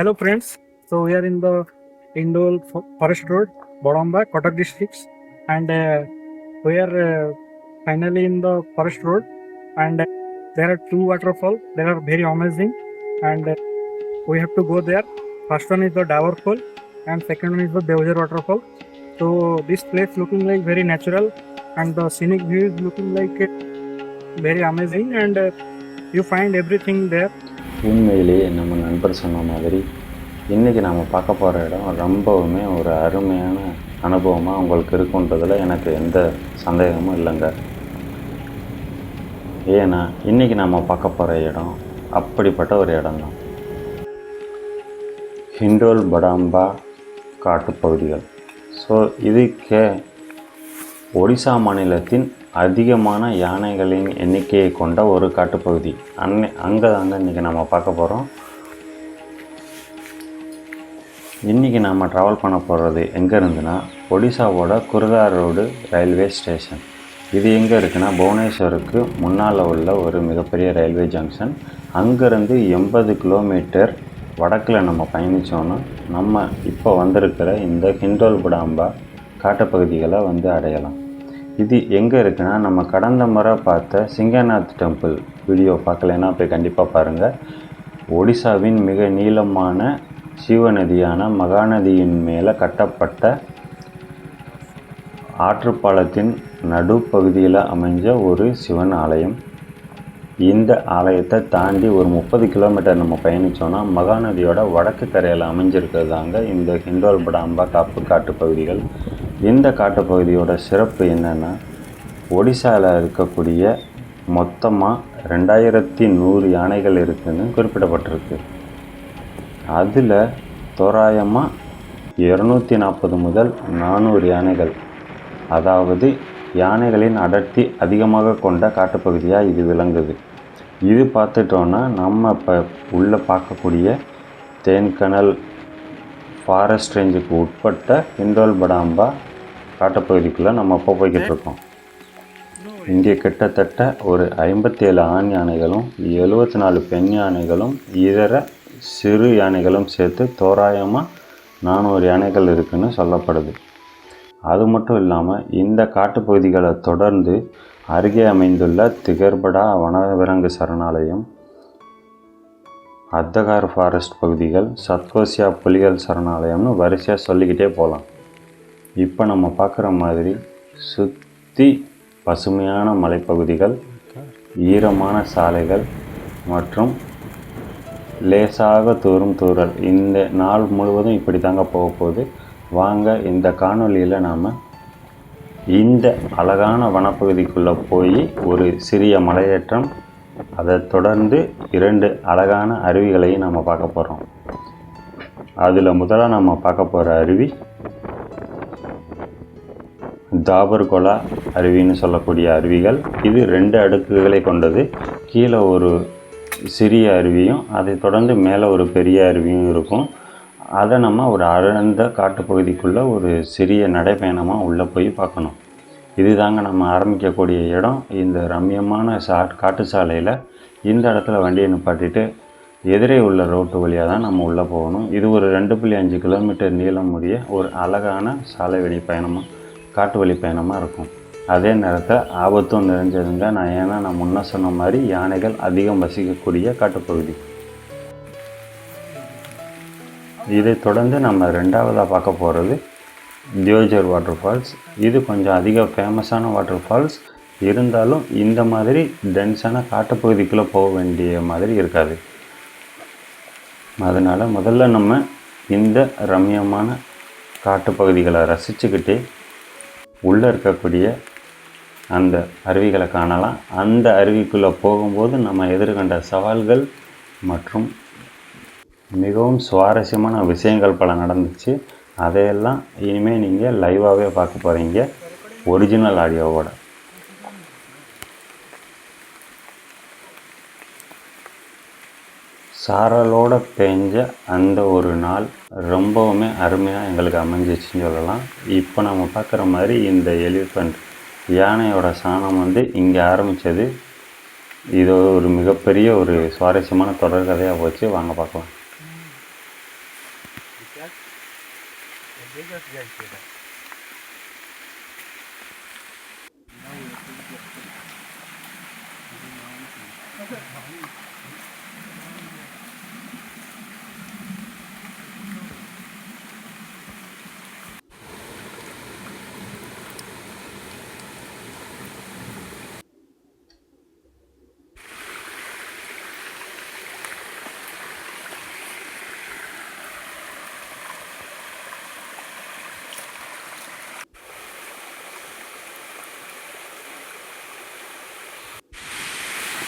Hello friends, so we are in the Indole Forest Road, Bodamba, Kotak districts, and uh, we are uh, finally in the Forest Road, and uh, there are two waterfalls. They are very amazing, and uh, we have to go there. First one is the Dower Fall, and second one is the Devjar waterfall. So this place looking like very natural, and the scenic view is looking like uh, very amazing, and uh, you find everything there. உண்மையிலேயே நம்ம நண்பர் சொன்ன மாதிரி இன்றைக்கி நாம் பார்க்க போகிற இடம் ரொம்பவுமே ஒரு அருமையான அனுபவமாக உங்களுக்கு இருக்குன்றதில் எனக்கு எந்த சந்தேகமும் இல்லைங்க. ஏன்னா இன்றைக்கி நாம் பார்க்க போகிற இடம் அப்படிப்பட்ட ஒரு இடம்தான். ஹிண்டோல் படாம்பா காட்டுப்பகுதிகள் ஸோ இதுக்கே ஒடிசா மாநிலத்தின் அதிகமான யானைகளின் எண்ணிக்கையை கொண்ட ஒரு காட்டுப்பகுதி. அன்னை அங்கே தாங்க இன்றைக்கி நம்ம பார்க்க போகிறோம் இன்றைக்கி நாம் ட்ராவல் பண்ண போகிறது எங்கே இருந்துன்னா ஒடிசாவோட குருதா ரோடு ரயில்வே ஸ்டேஷன் இது எங்கே இருக்குன்னா புவனேஸ்வருக்கு முன்னால் உள்ள ஒரு மிகப்பெரிய ரயில்வே ஜங்ஷன் அங்கேருந்து எண்பது கிலோமீட்டர் வடக்கில் நம்ம பயணித்தோன்னா நம்ம இப்போ வந்திருக்கிற இந்த ஹிண்டோல் புடாம்பா காட்டுப்பகுதிகளை வந்து அடையலாம். இது எங்கே இருக்குன்னா நம்ம கடந்த முறை பார்த்த சிங்கநாத் டெம்பிள் வீடியோ பார்க்கலைன்னா போய் கண்டிப்பாக பாருங்கள் ஒடிசாவின் மிக நீளமான சிவநதியான மகாநதியின் மேலே கட்டப்பட்ட ஆற்றுப்பாலத்தின் நடுப்பகுதியில் அமைஞ்ச ஒரு சிவன் ஆலயம். இந்த ஆலயத்தை தாண்டி ஒரு முப்பது கிலோமீட்டர் நம்ம பயணித்தோன்னா மகாநதியோட வடக்கு கரையில் அமைஞ்சிருக்கிறதாங்க இந்த ஹிண்டோல்படாம்பா காப்பு காட்டு பகுதிகள். இந்த காட்டுப்பகுதியோட சிறப்பு என்னென்னா ஒடிசாவில் இருக்கக்கூடிய மொத்தமாக ரெண்டாயிரத்தி நூறு யானைகள் இருக்குதுன்னு குறிப்பிடப்பட்டிருக்கு. அதில் தோராயமாக இரநூத்தி நாற்பது முதல் நானூறு யானைகள் அதாவது யானைகளின் அடர்த்தி அதிகமாக கொண்ட காட்டுப்பகுதியாக இது விளங்குது. இது பார்த்துட்டோன்னா நம்ம இப்போ உள்ளே பார்க்கக்கூடிய தேன்கனல் ஃபாரஸ்ட் ரேஞ்சுக்கு உட்பட்ட இண்டோல் படாம்பா காட்டுப்பகுதிக்குள்ளே நம்ம இப்போ போய்கிட்டு இருக்கோம். இங்கே கிட்டத்தட்ட ஒரு ஐம்பத்தேழு ஆண் யானைகளும் எழுபத்தி நாலு பெண் யானைகளும் இதர சிறு யானைகளும் சேர்த்து தோராயமாக நானூறு யானைகள் இருக்குன்னு சொல்லப்படுது. அது மட்டும் இல்லாமல் இந்த காட்டுப்பகுதிகளை தொடர்ந்து அருகே அமைந்துள்ள திகர்படா வனவிலங்கு சரணாலயம் அத்தகார் ஃபாரஸ்ட் பகுதிகள் சத்கோசியா புலிகள் சரணாலயம்னு வரிசையாக சொல்லிக்கிட்டே போகலாம் இப்போ நம்ம பார்க்குற மாதிரி சுற்றி பசுமையான மலைப்பகுதிகள் ஈரமான சாலைகள் மற்றும் லேசாக தூரும் தூரல் இந்த நாள் முழுவதும் இப்படி தாங்க போக போகுது. வாங்க இந்த காணொளியில் நாம் இந்த அழகான வனப்பகுதிக்குள்ளே போய் ஒரு சிறிய மலையேற்றம் அதை தொடர்ந்து இரண்டு அழகான அருவிகளையும் நம்ம பார்க்க போகிறோம் அதில் முதலாக நம்ம பார்க்க போகிற அருவி தாபர்கொலா அருவின்னு சொல்லக்கூடிய அருவிகள். இது ரெண்டு அடுக்குகளை கொண்டது. கீழே ஒரு சிறிய அருவியும் அதை தொடர்ந்து மேலே ஒரு பெரிய அருவியும் இருக்கும். அதை நம்ம ஒரு அடர்ந்த காட்டுப்பகுதிக்குள்ளே ஒரு சிறிய நடைப்பயணமாக உள்ளே போய் பார்க்கணும். இதுதாங்க நம்ம ஆரம்பிக்கக்கூடிய இடம். இந்த ரம்யமான சா காட்டு சாலையில் இந்த இடத்துல வண்டியை நிப்பாட்டிட்டு எதிரே உள்ள ரோட்டு வழியாக தான் நம்ம உள்ளே போகணும். இது ஒரு ரெண்டு புள்ளி அஞ்சு கிலோமீட்டர் நீளம் முடிய ஒரு அழகான சாலை வழி பயணமாக காட்டு வழி பயணமாக இருக்கும். அதே நேரத்தில் ஆபத்தும் நிறைஞ்சதுங்க. நான் ஏன்னா நான் முன்ன சொன்ன மாதிரி யானைகள் அதிகம் வசிக்கக்கூடிய காட்டுப்பகுதி. இதை தொடர்ந்து நம்ம ரெண்டாவதாக பார்க்க போகிறது தியோஜர் வாட்டர் ஃபால்ஸ். இது கொஞ்சம் அதிக ஃபேமஸான வாட்டர் ஃபால்ஸ் இருந்தாலும் இந்த மாதிரி டென்ஸான காட்டுப்பகுதிக்குள்ளே போக வேண்டிய மாதிரி இருக்காது. அதனால் முதல்ல நம்ம இந்த ரம்யமான காட்டுப்பகுதிகளை ரசிச்சுக்கிட்டே உள்ளே இருக்கக்கூடிய அந்த அருவிகளை காணலாம். அந்த அருவிக்குள்ளே போகும்போது நம்ம எதிர்கொண்ட சவால்கள் மற்றும் மிகவும் சுவாரஸ்யமான விஷயங்கள் பல நடந்துச்சு. அதையெல்லாம் இனிமேல் நீங்கள் லைவாகவே பார்க்க போகிறீங்க ஒரிஜினல் ஆடியோவோட சாரலோட பெஞ்ச அந்த ஒரு நாள் ரொம்பவுமே அருமையாக எங்களுக்கு அமைஞ்சிச்சுன்னு சொல்லலாம். இப்போ நம்ம பார்க்குற மாதிரி இந்த எலிஃபண்ட் யானையோட சாணம் வந்து இங்கே ஆரம்பித்தது இது ஒரு மிகப்பெரிய ஒரு சுவாரஸ்யமான தொடர்கதையாக போச்சு. வாங்க பார்க்கலாம்.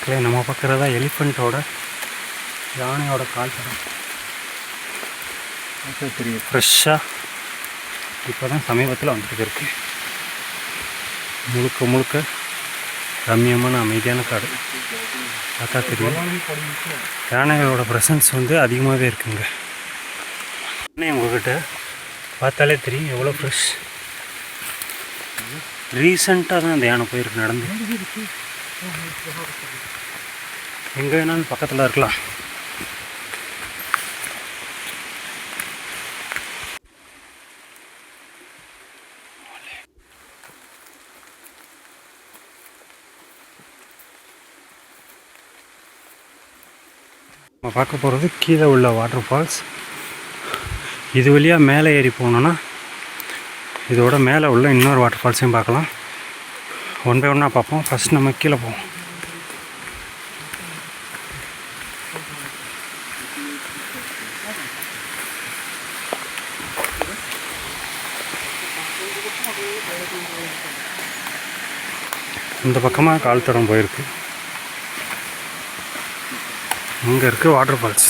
மக்களே நம்ம பார்க்குறதா எலிஃபண்ட்டோட யானையோட கால் தடம் தெரியும் ஃப்ரெஷ்ஷாக இப்போ தான் சமீபத்தில் வந்துட்டு இருக்கு. முழுக்க முழுக்க ரம்மியமான அமைதியான காடு. பார்த்தா தெரியும். யானைகளோட ப்ரெசன்ஸ் வந்து அதிகமாகவே இருக்குங்க. யானை உங்ககிட்ட பார்த்தாலே தெரியும் எவ்வளோ ஃப்ரெஷ் ரீசண்டாக தான் அந்த யானை போயிருக்கு நடந்து. எங்கே வேணாலும் பக்கத்தில் இருக்கலாம். நம்ம பார்க்க போகிறது கீழே உள்ள வாட்டர் ஃபால்ஸ் இது வழியாக மேலே ஏறி போனோன்னா இதோட மேலே உள்ள இன்னொரு வாட்டர் ஃபால்ஸையும் பார்க்கலாம். ஒன் பை ஒன்னாக பார்ப்போம். ஃபஸ்ட் நம்ம கீழே போவோம். இந்த பக்கமாக கால் தரம் போயிருக்கு. இங்கே இருக்குது வாட்டர் ஃபால்ஸ்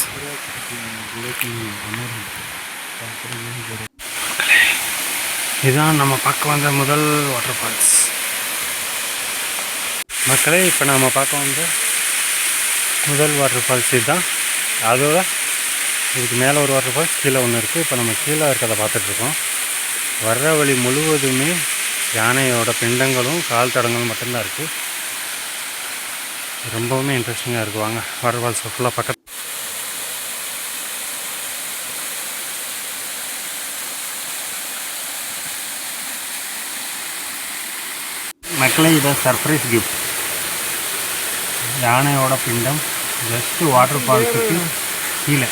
இதுதான் நம்ம பார்க்க வந்த முதல் வாட்டர் ஃபால்ஸ் மக்களே இப்போ நம்ம பார்க்க வந்து முதல் வாட்டர் ஃபால்ஸ் இதுதான். அதோட இதுக்கு மேலே ஒரு வாட்டர் ஃபால்ஸ் கீழே ஒன்று இருக்குது இப்போ நம்ம கீழே இருக்கிறத பார்த்துட்ருக்கோம் வர்ற வழி முழுவதுமே யானையோட பிண்டங்களும் கால் தடங்களும் மட்டும்தான் இருக்குது ரொம்பவுமே இன்ட்ரெஸ்டிங்காக இருக்குவாங்க வாட்டர் ஃபால்ஸ் ஃபுல்லாக பக்கத்து மக்களே இதை சர்ப்ரைஸ் கிஃப்ட் யானையோட பிண்டம் ஜஸ்ட் வாட்டர் ஃபால்ஸுக்கு கீழே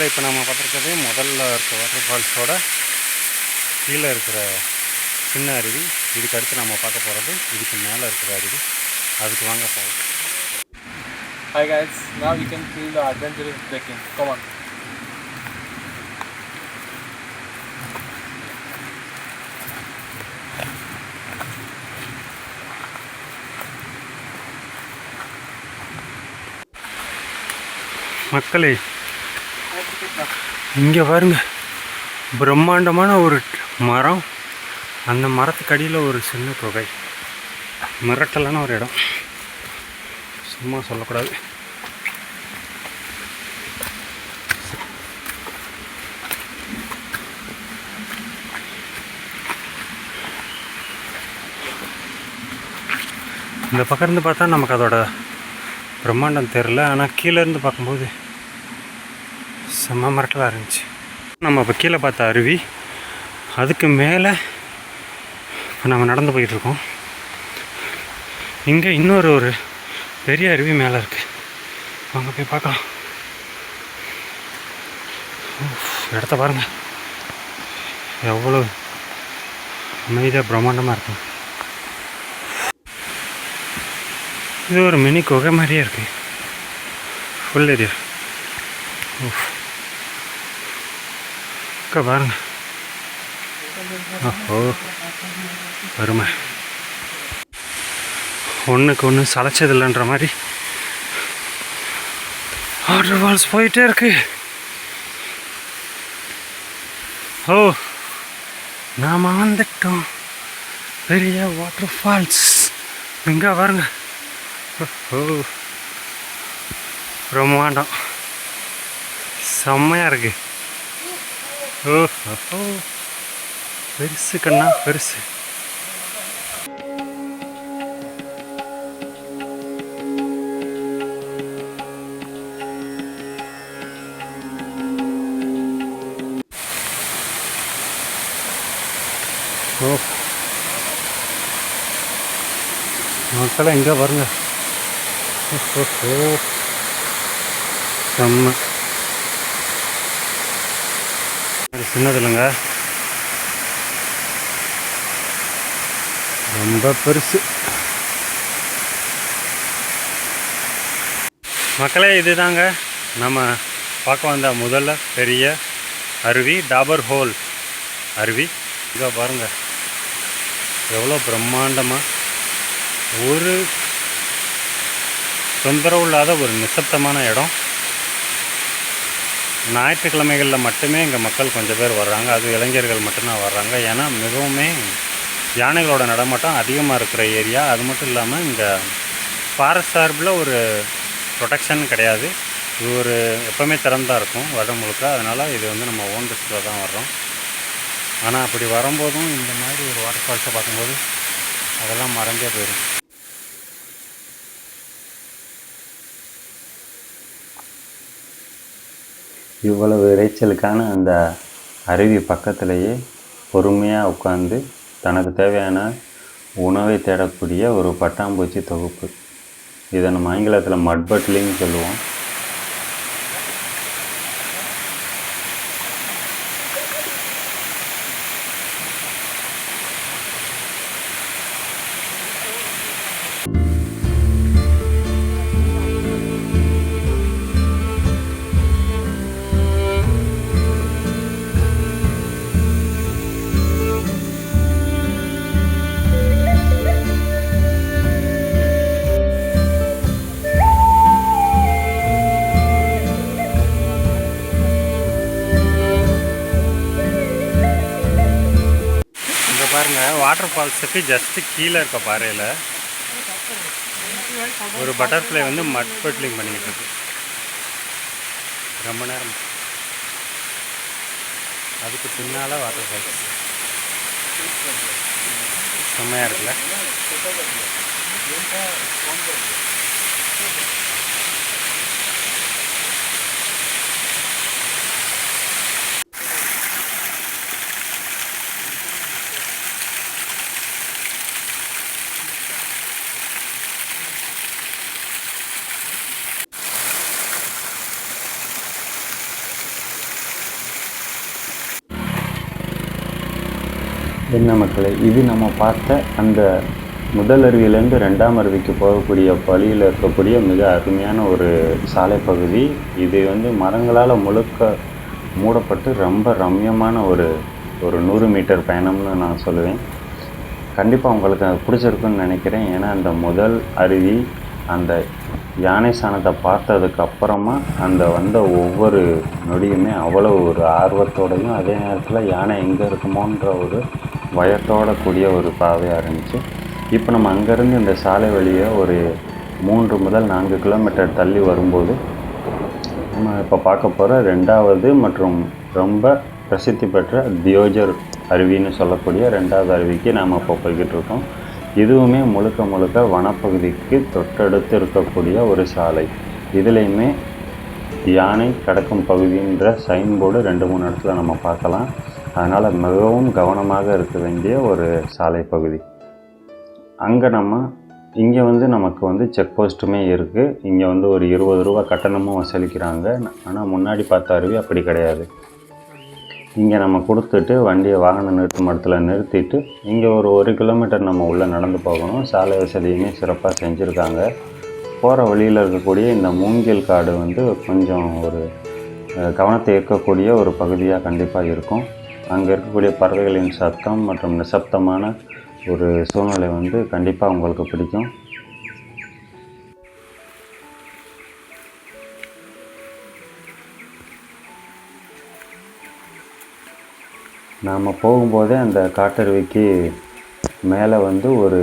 மக்களை இப்போ நம்ம பார்த்துருக்கிறது முதல்ல இருக்க வாட்டர் ஃபால்ஸோட கீழே இருக்கிற சின்ன அருவி இதுக்கு அடுத்து நம்ம பார்க்க போகிறது இதுக்கு மேலே இருக்கிற அருவி அதுக்கு வாங்க போவோம் Hi guys, now we can feel the adventurous trekking. Come on. மக்களே இங்கே பாருங்க. பிரம்மாண்டமான ஒரு மரம். அந்த மரத்துக்கு அடியில் ஒரு சின்ன தொகை. மிரட்டலான ஒரு இடம். சும்மா சொல்லக்கூடாது. இந்த பக்கம் இருந்து பார்த்தா நமக்கு அதோட பிரம்மாண்டம் தெரில ஆனால் கீழே இருந்து பார்க்கும்போது செம்ம மிரட்டலாக இருந்துச்சு. நம்ம இப்போ கீழே பார்த்த அருவி அதுக்கு மேலே இப்போ நம்ம நடந்து போயிட்டுருக்கோம் இங்கே இன்னொரு ஒரு பெரிய அருவி மேலே இருக்குது வாங்க போய் பார்க்கலாம். இடத்த பாருங்க. எவ்வளோ அமைதியாக பிரம்மாண்டமாக இருக்கும் இது ஒரு மினி குகை மாதிரியே இருக்குது ஃபுல் ஏரியா அக்கா பாருங்க. ஓஹோ அருமை. ஒன்றுக்கு ஒன்று சளைச்சதில்லைன்ற மாதிரி வாட்டர் ஃபால்ஸ் போயிட்டே இருக்கு. ஓ நாம் வந்துட்டோம். பெரிய வாட்டர் ஃபால்ஸ் இங்கே பாருங்க. ஓ பிரம்மாண்டம் செம்மையாக இருக்குது ஓ பெருசு கண்ணா பெருசு. ஓ. மக்களே எங்கே பாருங்க. ஓ. செம்ம இது சின்னது இல்லைங்க ரொம்ப பெருசு. மக்களே இதுதாங்க நம்ம பார்க்க வந்த முதல்ல பெரிய அருவி டாபர் ஹோல் அருவி. இங்கே பாருங்க. எவ்வளோ பிரம்மாண்டமாக ஒரு தொந்தரவு இல்லாத ஒரு நிசப்தமான இடம். ஞாயிற்றுக்கிழமைகளில் மட்டுமே இங்கே மக்கள் கொஞ்சம் பேர் வர்றாங்க. அது இளைஞர்கள் மட்டும்தான் வர்றாங்க. ஏன்னா மிகவுமே யானைகளோட நடமாட்டம் அதிகமாக இருக்கிற ஏரியா. அது மட்டும் இல்லாமல் இங்கே ஃபாரஸ்ட் சார்பில் ஒரு ப்ரொடெக்ஷன் கிடையாது. இது ஒரு எப்போவுமே திறந்தாக இருக்கும் வருடம் முழுக்க. அதனால் இது வந்து நம்ம ஓன் ரிஸ்கில் தான் வர்றோம். ஆனால் அப்படி வரும்போதும் இந்த மாதிரி ஒரு வாட்டர் ஃபால்ஸை பார்க்கும்போது அதெல்லாம் மறந்தே போயிடும் இவ்வளவு இறைச்சலுக்கான அந்த அருவி பக்கத்திலேயே பொறுமையாக உட்காந்து தனக்கு தேவையான உணவை தேடக்கூடிய ஒரு பட்டாம்பூச்சி தொகுப்பு. இதை நம்ம ஆங்கிலத்தில் மட்பட்லின்னு சொல்லுவோம். வாட்டர் ஃபால்ஸுக்கு ஜஸ்ட்டு கீழே இருக்க பாறையில் ஒரு பட்டர்ஃப்ளை வந்து மட் பட்லிங் பண்ணிக்கிட்டு இருக்கு. ரொம்ப நேரம். அதுக்கு பின்னால் வாட்டர் ஃபால்ஸ் செம்மையாக இருக்குல்ல? என்ன மக்களே இது நம்ம பார்த்த அந்த முதல் அருவியிலேருந்து ரெண்டாம் அருவிக்கு போகக்கூடிய வழியில் இருக்கக்கூடிய மிக அருமையான ஒரு சாலை பகுதி. இது வந்து மரங்களால் முழுக்க மூடப்பட்டு ரொம்ப ரம்யமான ஒரு ஒரு நூறு மீட்டர் பயணம்னு நான் சொல்லுவேன். கண்டிப்பாக உங்களுக்கு அது பிடிச்சிருக்குன்னு நினைக்கிறேன். ஏன்னா அந்த முதல் அருவி அந்த யானை சாணத்தை பார்த்ததுக்கு அப்புறமா அந்த வந்த ஒவ்வொரு நொடியுமே அவ்வளோ ஒரு ஆர்வத்தோடையும் அதே நேரத்தில் யானை எங்கே இருக்குமோன்ற ஒரு பயத்தோட கூடிய ஒரு பாதையாக இருந்துச்சு இப்போ நம்ம அங்கேருந்து இந்த சாலை வழியை ஒரு மூன்று முதல் நான்கு கிலோமீட்டர் தள்ளி வரும்போது நம்ம இப்போ பார்க்க போகிற ரெண்டாவது மற்றும் ரொம்ப பிரசித்தி பெற்ற தியோஜர் அருவின்னு சொல்லக்கூடிய ரெண்டாவது அருவிக்கு நாம் இப்போ போய்கிட்டு இருக்கோம். இதுவுமே முழுக்க முழுக்க வனப்பகுதிக்கு தொட்டடுத்து இருக்கக்கூடிய ஒரு சாலை. இதுலேயுமே யானை கடக்கும் பகுதின்ற சைன் போர்டு ரெண்டு மூணு இடத்துல நம்ம பார்க்கலாம். அதனால் மிகவும் கவனமாக இருக்க வேண்டிய ஒரு சாலை பகுதி. அங்கே நம்ம இங்கே வந்து நமக்கு வந்து செக் போஸ்ட்டுமே இருக்குது இங்கே வந்து ஒரு இருபது ரூபா கட்டணமும் வசூலிக்கிறாங்க. ஆனால் முன்னாடி பார்த்த அருவி அப்படி கிடையாது. இங்கே நம்ம கொடுத்துட்டு வண்டியை வாகன நிறுத்தும் இடத்துல நிறுத்திட்டு இங்கே ஒரு ஒரு கிலோமீட்டர் நம்ம உள்ளே நடந்து போகணும். சாலை வசதியுமே சிறப்பாக செஞ்சுருக்காங்க. போகிற வழியில் இருக்கக்கூடிய இந்த மூங்கில் காடு வந்து கொஞ்சம் ஒரு கவனத்தை ஈர்க்கக்கூடிய ஒரு பகுதியாக கண்டிப்பாக இருக்கும். அங்கே இருக்கக்கூடிய பறவைகளின் சத்தம் மற்றும் நிசப்தமான ஒரு சூழ்நிலை வந்து கண்டிப்பாக உங்களுக்கு பிடிக்கும். நாம் போகும்போதே அந்த காட்டருவிக்கு மேலே வந்து ஒரு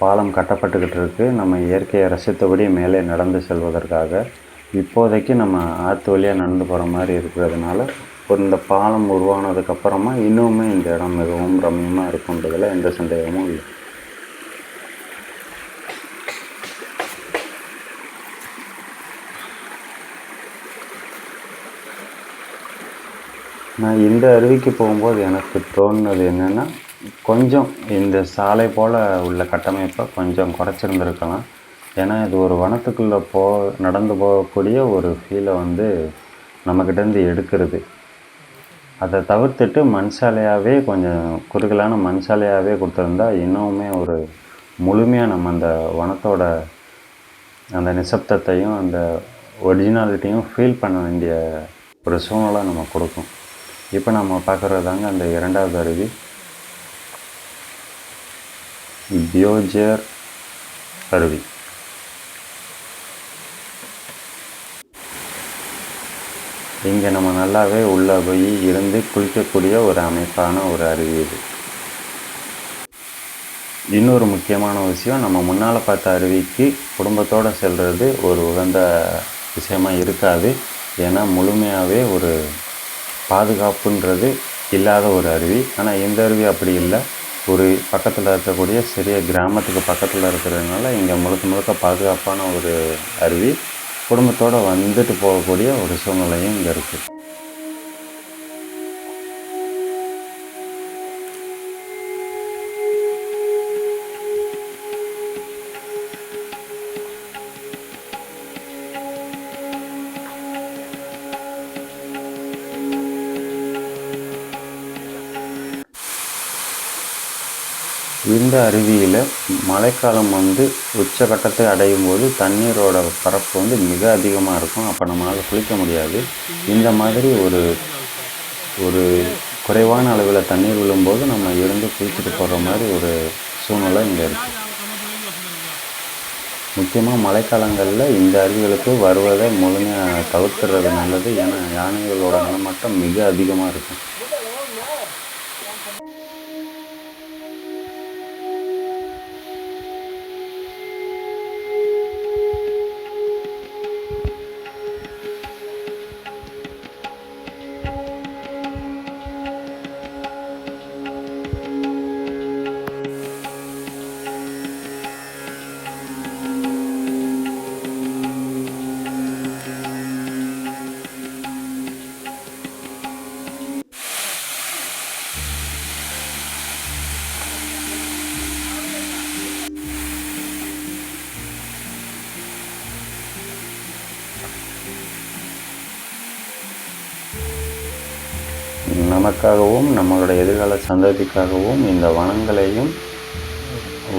பாலம் கட்டப்பட்டுக்கிட்டு இருக்குது நம்ம இயற்கையை ரசித்தபடி மேலே நடந்து செல்வதற்காக. இப்போதைக்கு நம்ம ஆற்று வழியாக நடந்து போகிற மாதிரி இருக்கிறதுனால ஒரு இந்த பாலம் உருவானதுக்கப்புறமா இன்னுமே இந்த இடம் மிகவும் ரம்மியமாக இருக்குன்றதில் எந்த சந்தேகமும் இல்லை. நான் இந்த அருவிக்கு போகும்போது எனக்கு தோணுனது என்னென்னா கொஞ்சம் இந்த சாலை போல் உள்ள கட்டமைப்பை கொஞ்சம் குறைச்சிருந்துருக்கலாம். ஏன்னா இது ஒரு வனத்துக்குள்ளே போ நடந்து போகக்கூடிய ஒரு ஃபீலை வந்து நம்மக்கிட்டேருந்து எடுக்கிறது. அதை தவிர்த்துட்டு மண் சாலையாகவே கொஞ்சம் குறுகலான மண் சாலையாகவே கொடுத்துருந்தா இன்னுமே ஒரு முழுமையாக நம்ம அந்த வனத்தோட அந்த நிசப்தத்தையும் அந்த ஒரிஜினாலிட்டியும் ஃபீல் பண்ண வேண்டிய ஒரு சூழ்நிலை நம்ம கொடுக்கும். இப்போ நம்ம பார்க்குறது தாங்க அந்த இரண்டாவது அருவி. பியோஜர் அருவி. இங்கே நம்ம நல்லாவே உள்ளே போய் இருந்து குளிக்கக்கூடிய ஒரு அமைப்பான ஒரு அருவி இது. இன்னொரு முக்கியமான விஷயம் நம்ம முன்னால் பார்த்த அருவிக்கு குடும்பத்தோடு செல்வது ஒரு உகந்த விஷயமா இருக்காது. ஏன்னா முழுமையாகவே ஒரு பாதுகாப்புன்றது இல்லாத ஒரு அருவி. ஆனால் இந்த அருவி அப்படி இல்லை. ஒரு பக்கத்தில் இருக்கக்கூடிய சிறிய கிராமத்துக்கு பக்கத்தில் இருக்கிறதுனால இங்கே முழுக்க முழுக்க பாதுகாப்பான ஒரு அருவி. குடும்பத்தோடு வந்துட்டு போகக்கூடிய ஒரு சூழ்நிலையும் இங்கே இருக்குது இந்த அருவியில் மழைக்காலம் வந்து உச்சகட்டத்தை அடையும் போது தண்ணீரோட பரப்பு வந்து மிக அதிகமாக இருக்கும். அப்போ நம்மளால் குளிக்க முடியாது. இந்த மாதிரி ஒரு ஒரு குறைவான அளவில் தண்ணீர் விழும்போது நம்ம இருந்து குளிச்சுட்டு போகிற மாதிரி ஒரு சூழ்நிலை இங்கே இருக்குது முக்கியமாக மழைக்காலங்களில் இந்த அருவிகளுக்கு வருவதை முழுமையாக தவிர்த்துறது நல்லது. ஏன்னா யானைகளோட நிலமட்டம் மிக அதிகமாக இருக்கும். நமக்காகவும் நம்மளுடைய எதிர்கால சந்ததிக்காகவும் இந்த வனங்களையும்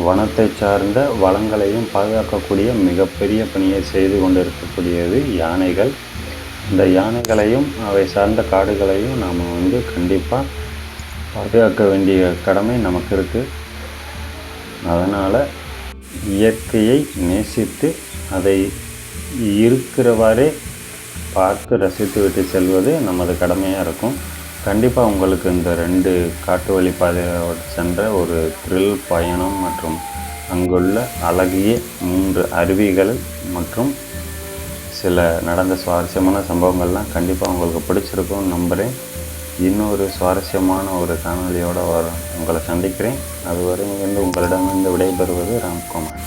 வனத்தை சார்ந்த வளங்களையும் பாதுகாக்கக்கூடிய மிகப்பெரிய பணியை செய்து கொண்டிருக்கக்கூடியது யானைகள். இந்த யானைகளையும் அவை சார்ந்த காடுகளையும் நாம் வந்து கண்டிப்பாக பாதுகாக்க வேண்டிய கடமை நமக்கு இருக்குது அதனால் இயற்கையை நேசித்து அதை இருக்கிறவாறே பார்த்து ரசித்து விட்டு செல்வது நமது கடமையாக இருக்கும். கண்டிப்பாக உங்களுக்கு இந்த ரெண்டு காட்டு வழி பாதையோடு சென்ற ஒரு த்ரில் பயணம் மற்றும் அங்குள்ள அழகிய மூன்று அருவிகள் மற்றும் சில நடந்த சுவாரஸ்யமான சம்பவங்கள்லாம் கண்டிப்பாக உங்களுக்கு பிடிச்சிருக்கும் நம்புகிறேன் இன்னொரு சுவாரஸ்யமான ஒரு காணொலியோடு வர உங்களை சந்திக்கிறேன். அதுவரை வந்து உங்களிடமிருந்து விடைபெறுவது ராம்குமார்.